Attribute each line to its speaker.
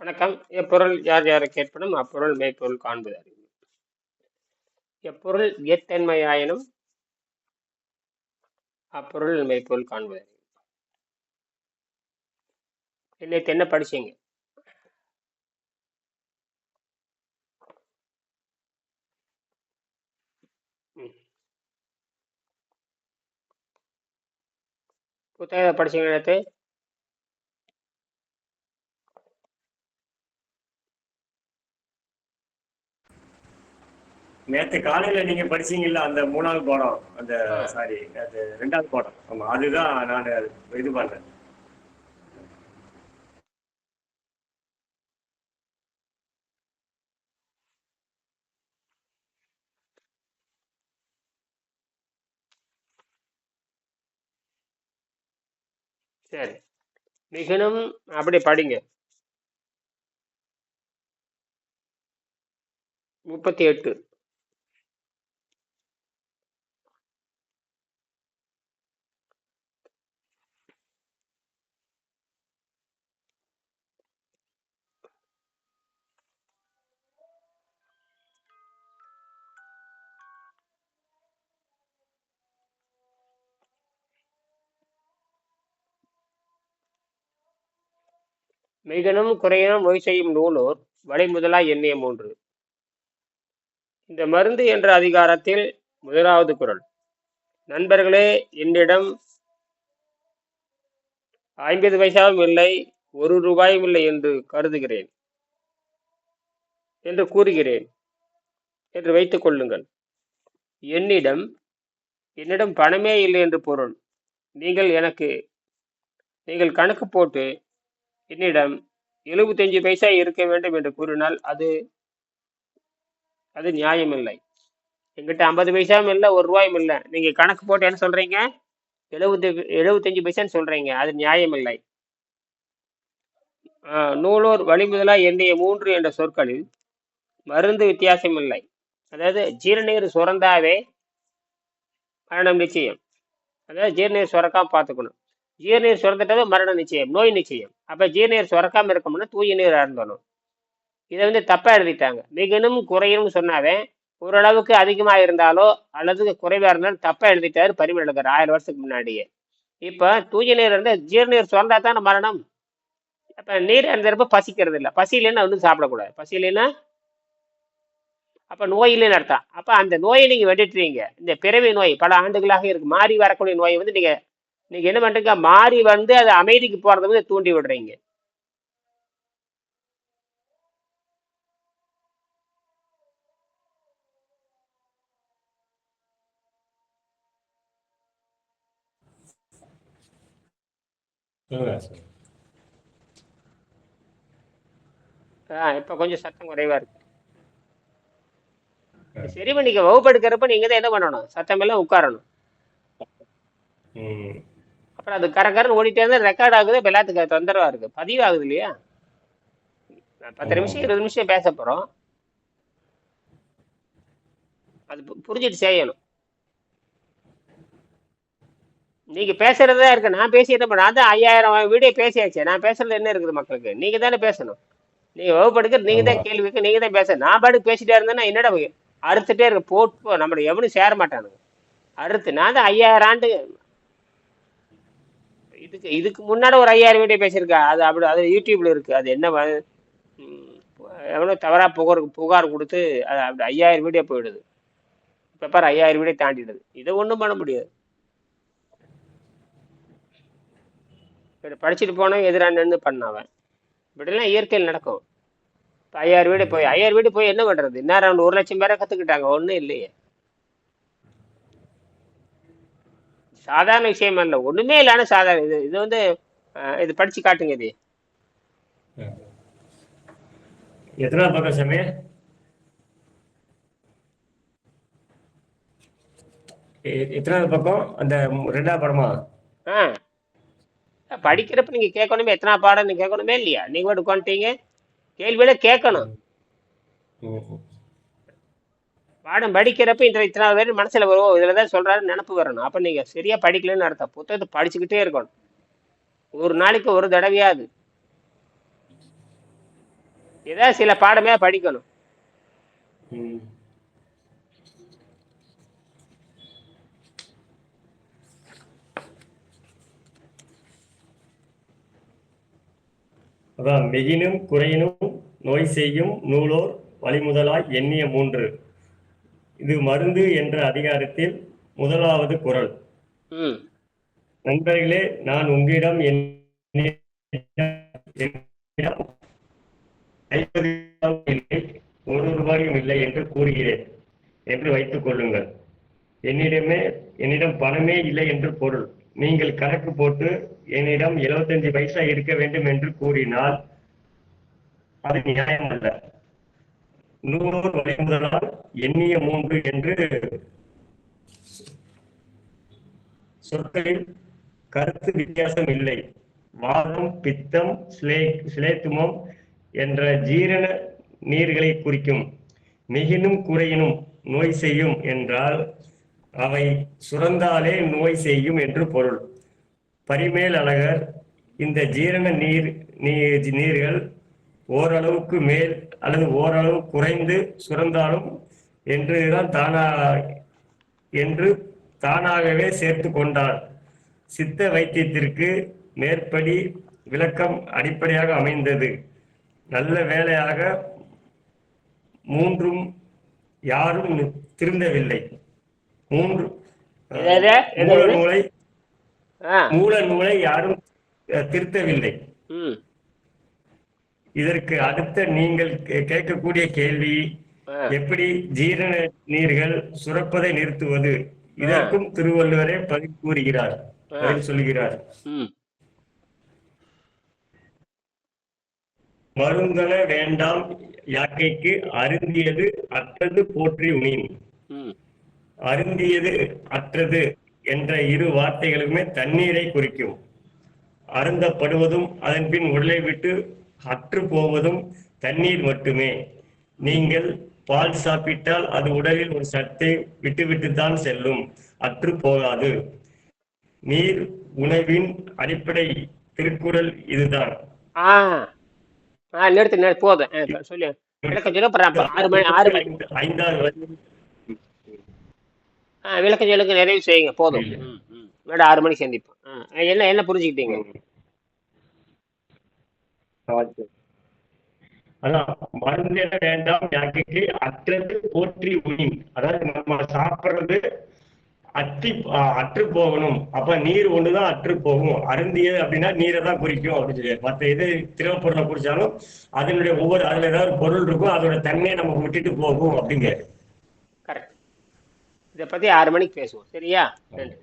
Speaker 1: வணக்கம். எப்பொருள் யார் யாரை கேட்பனும் அப்பொருள் மெய்ப்பொருள் காண்பது அறிவு. எப்பொருள் எத்தன்மையாயினும் அப்பொருள் மெய்ப்பொருள் காண்பது அறிவு. இன்னைக்கு என்ன படிச்சீங்க? ம். படிச்சீங்க நேற்று
Speaker 2: நேத்து காலையில நீங்க படிச்சீங்கல்ல அந்த மூணாவது பாடம் அந்த சாரி அது ரெண்டாவது பாடம். ஆமா அதுதான் நான் இது பண்ணேன்.
Speaker 1: சரி. மிகுனும் அப்படி படிங்க. முப்பத்தி எட்டு. மிகனும் குறையனும் நோய் செய்யும் நூலோர் வலைமுதலா எண்ணிய மூன்று. இந்த மருந்து என்ற அதிகாரத்தில் முதலாவது குரல். நண்பர்களே என்னிடம் ஐம்பது பைசாவும் இல்லை ஒரு ரூபாயும் இல்லை என்று கருதுகிறேன் என்று கூறுகிறேன் என்று வைத்துக் கொள்ளுங்கள். என்னிடம் என்னிடம் பணமே இல்லை என்று பொருள். நீங்கள் எனக்கு நீங்கள் கணக்கு போட்டு என்னிடம் எழுபத்தஞ்சு பைசா இருக்க வேண்டும் என்று கூறினால் அது அது நியாயமில்லை. எங்கிட்ட ஐம்பது பைசாவும் இல்லை ஒரு ரூபாயும் இல்லை. நீங்கள் கணக்கு போட்டு என்ன சொல்றீங்க? எழுபத்தி எழுபத்தஞ்சு பைசான்னு சொல்றீங்க அது நியாயமில்லை. நூலோர் வழிமுதலா எண்ணிய மூன்று என்ற சொற்களில் மருந்து வித்தியாசம் இல்லை. அதாவது ஜீரநீர் சுரந்தாவே மரணம் நிச்சயம். அதாவது ஜீரநீர் சுரக்காம பார்த்துக்கணும். ஜீரநீர் சுரந்துட்டது மரண நிச்சயம் நோய் நிச்சயம். அப்போ ஜீரநீர் சுரக்காமல் இருக்கணும்னா தூய நீர் அருந்தணும் இதை வந்து தப்பாக எழுதிட்டாங்க. மிகனும் குறையும் சொன்னாவே ஓரளவுக்கு அதிகமாக இருந்தாலோ அல்லது குறைவாக இருந்தாலும் தப்பாக எழுதிட்டாரு பரிமள் எழுதுறாரு ஆயிரம் வருஷத்துக்கு முன்னாடியே. இப்போ தூய நீர் இருந்து ஜீரநீர் சுரந்தா தானே மரணம்? அப்போ நீர் இருந்தப்ப பசிக்கிறது இல்லை பசி இல்லைன்னா வந்து சாப்பிடக்கூடாது. பசி இல்லைன்னா அப்போ நோய் இல்லைன்னு அர்த்தம். அப்போ அந்த நோயை நீங்கள் வெட்டிட்டுறீங்க இந்த பிறவி நோய் பல ஆண்டுகளாக இருக்கு. மாறி வரக்கூடிய நோயை வந்து நீங்கள் நீங்க என்ன பண்றீங்க? மாறி வந்து அது அமைதிக்கு போறதை வந்து தூண்டி விடுறீங்க. ஆஹ் இப்ப கொஞ்சம் சத்தம் குறைவா இருக்கு. சரி நீங்க வகுப்பெடுக்கிறப்ப நீங்க தான் என்ன பண்ணணும்? சத்தம் எல்லாம் உட்காரணும். அப்புறம் அது கரகரன்னு ஓடிட்டே இருந்தா ரெக்கார்ட் ஆகுது இப்ப எல்லாத்துக்கும் அது தொந்தரவா இருக்கு. பதிவு ஆகுது இல்லையா? நான் பத்து நிமிஷம் இருபது நிமிஷம் பேச போறோம். அது புரிஞ்சுட்டு செய்யணும். நீங்க பேசுறதா இருக்கு. நான் பேசி என்ன பண்ண நான் தான் ஐயாயிரம் வீடியோ பேசியாச்சு. நான் பேசுறது என்ன இருக்குது மக்களுக்கு? நீங்க தானே பேசணும். நீங்க வகுப்படுக்க நீங்க தான் கேள்விக்கு நீங்க தான் பேச நான் பாட்டுக்கு பேசிட்டே இருந்தேன்னா என்னடா அறுத்துட்டே இருக்கு போட்டு நம்மள எவனும் சேர மாட்டானுங்க. அறுத்து நான் தான் ஐயாயிரம் ஆண்டு இதுக்கு இதுக்கு முன்னாடி ஒரு ஐயாயிரம் வீடியோ பேசியிருக்கா. அது அப்படி அது யூடியூப்ல இருக்கு. அது என்ன எவ்வளோ தவறாக தவறா புகார் புகார் கொடுத்து அது அப்படி ஐயாயிரம் வீடியோ போயிடுது. இப்போ பாரு ஐயாயிரம் வீடியோ தாண்டிடுது. இதை ஒன்றும் பண்ண முடியாது. படிச்சுட்டு போனவன் எதிராக நின்று பண்ணவன் இப்படிலாம் இயற்கையில் நடக்கும். இப்போ ஐயாயிரம் வீடு போய் ஐயாயிரம் வீடு போய் என்ன பண்ணுறது இன்னும் ஒரு லட்சம் பேரை கத்துக்கிட்டாங்க. ஒன்றும் இல்லையே. சாதாரண விஷயம் அல்ல ஒண்ணுமே இல்லாம சாதாரண இது இது வந்து இது படிச்சு காட்டுங்க இது.
Speaker 2: எத்தனாவது பக்கம் சாமி? எத்தனாவது பக்கம்? அந்த ரெண்டாவது படமா?
Speaker 1: ஆ. படிக்கிறப்ப நீங்க கேட்கணுமே எத்தனை பாடம்னு கேட்கணுமே இல்லையா? நீங்க உட்காந்துட்டீங்க. கேள்வியில கேட்கணும். பாடம் படிக்கிறப்ப இந்த இத்தனாவது பேர் மனசுல வருவோம் இதில் தான் சொல்றாரு நினப்பு வரணும். அப்போ நீங்க சரியா படிக்கலன்னு அர்த்தம். புத்தகத்தை படிச்சுக்கிட்டே இருக்கணும். ஒரு நாளைக்கு ஒரு தடவையாது ஏதாவது சில பாடமே படிக்கணும்.
Speaker 2: அதான் மிகினும் குறையினும் நோய் செய்யும் நூலோர் வழிமுதலாய் எண்ணிய மூன்று. இது மருந்து என்ற அதிகாரத்தில் முதலாவது
Speaker 1: ம்.
Speaker 2: நண்பர்களே நான் உங்களிடம் ஐம்பது ஒரு ரூபாயும் இல்லை என்று கூறுகிறேன் என்று வைத்துக் கொள்ளுங்கள். என்னிடமே என்னிடம் பணமே இல்லை என்று பொருள். நீங்கள் கணக்கு போட்டு என்னிடம் 75 பைசா இருக்க வேண்டும் என்று கூறினால் அது நியாயம் அல்ல நூறு வழிமுதலால் எண்ணிய மூன்று என்று சொற்களில் கருத்து வித்தியாசம் இல்லை வாதம் பித்தம் சிலே சிலேத்துமம் என்ற ஜீரண நீர்களை குறிக்கும். மிகினும் குறையினும் நோய் செய்யும் என்றால் அவை சுரந்தாலே நோய் செய்யும் என்று பொருள். பரிமேல் அழகர் இந்த ஜீரண நீர் நீர் நீர்கள் ஓரளவுக்கு மேல் அல்லது ஓரளவு குறைந்து சுரந்தாலும் என்றுதான் தானா என்று தானாகவே சேர்த்து கொண்டார் சித்த வைத்தியத்திற்கு மேற்படி விளக்கம் அடிப்படையாக அமைந்தது. நல்ல வேளையாக மூன்றும் யாரும் திருந்தவில்லை. மூன்று மூல? நூலை மூல நூலை யாரும் திருத்தவில்லை. இதற்கு அடுத்த நீங்கள் கேட்கக்கூடிய கேள்வி எப்படி ஜீரண நீர்கள் சுரப்பதை நிறுத்துவது? இதற்கும் திருவள்ளுவரே பதில் கூறுகிறார். பதில் சொல்கிறார். மருந்தன வேண்டாம் யாக்கைக்கு அருந்தியது அற்றது போற்றி உணின்
Speaker 1: ம்.
Speaker 2: அருந்தியது அற்றது என்ற இரு வார்த்தைகளுமே தண்ணீரை குறிக்கும். அருந்தப்படுவதும் அதன் பின் உடலை விட்டு அற்று போவதும் தண்ணீர் மட்டுமே. நீங்கள் பால் சாப்பிட்டால் அது உடலில் ஒரு சத்தை விட்டுவிட்டுத்தான் செல்லும். அற்று போகாது. நீர் உணவின் அடிப்படை திருக்குறள் இதுதான்.
Speaker 1: நிறுத்து நிறுத்து போதும் சொல்லு. விளக்கம் சொல்ல ஆறு மணி ஆறு மணி.
Speaker 2: ஐந்து- ஐந்தாவது
Speaker 1: விளக்கம் சொல்லுங்க நிறைவு செய்யுங்க போதும். மேடம் ஆறு மணிக்கு சந்திப்போம். என்ன என்ன புரிஞ்சுக்கிட்டீங்க?
Speaker 2: அதான் மருந்தின வேண்டாம் யாக்கைக்கு அற்றது போற்றி உயிர் அதாவது நம்ம சாப்பிடுறது அற்றி அஹ் அற்று போகணும். அப்ப நீர் ஒண்ணுதான் அற்று போகும். அருந்தியது அப்படின்னா நீரை தான் குறிக்கும் அப்படின்னு சொல்லி மற்ற எது திரவ பொருளை குடிச்சாலும் அதனுடைய ஒவ்வொரு அதுல ஏதாவது பொருள் இருக்கும் அதோட தன்மையை நமக்கு விட்டுட்டு போகும் அப்படிங்க
Speaker 1: கரெக்ட் இதை பத்தி ஆறு மணிக்கு பேசுவோம். சரியா? நன்றி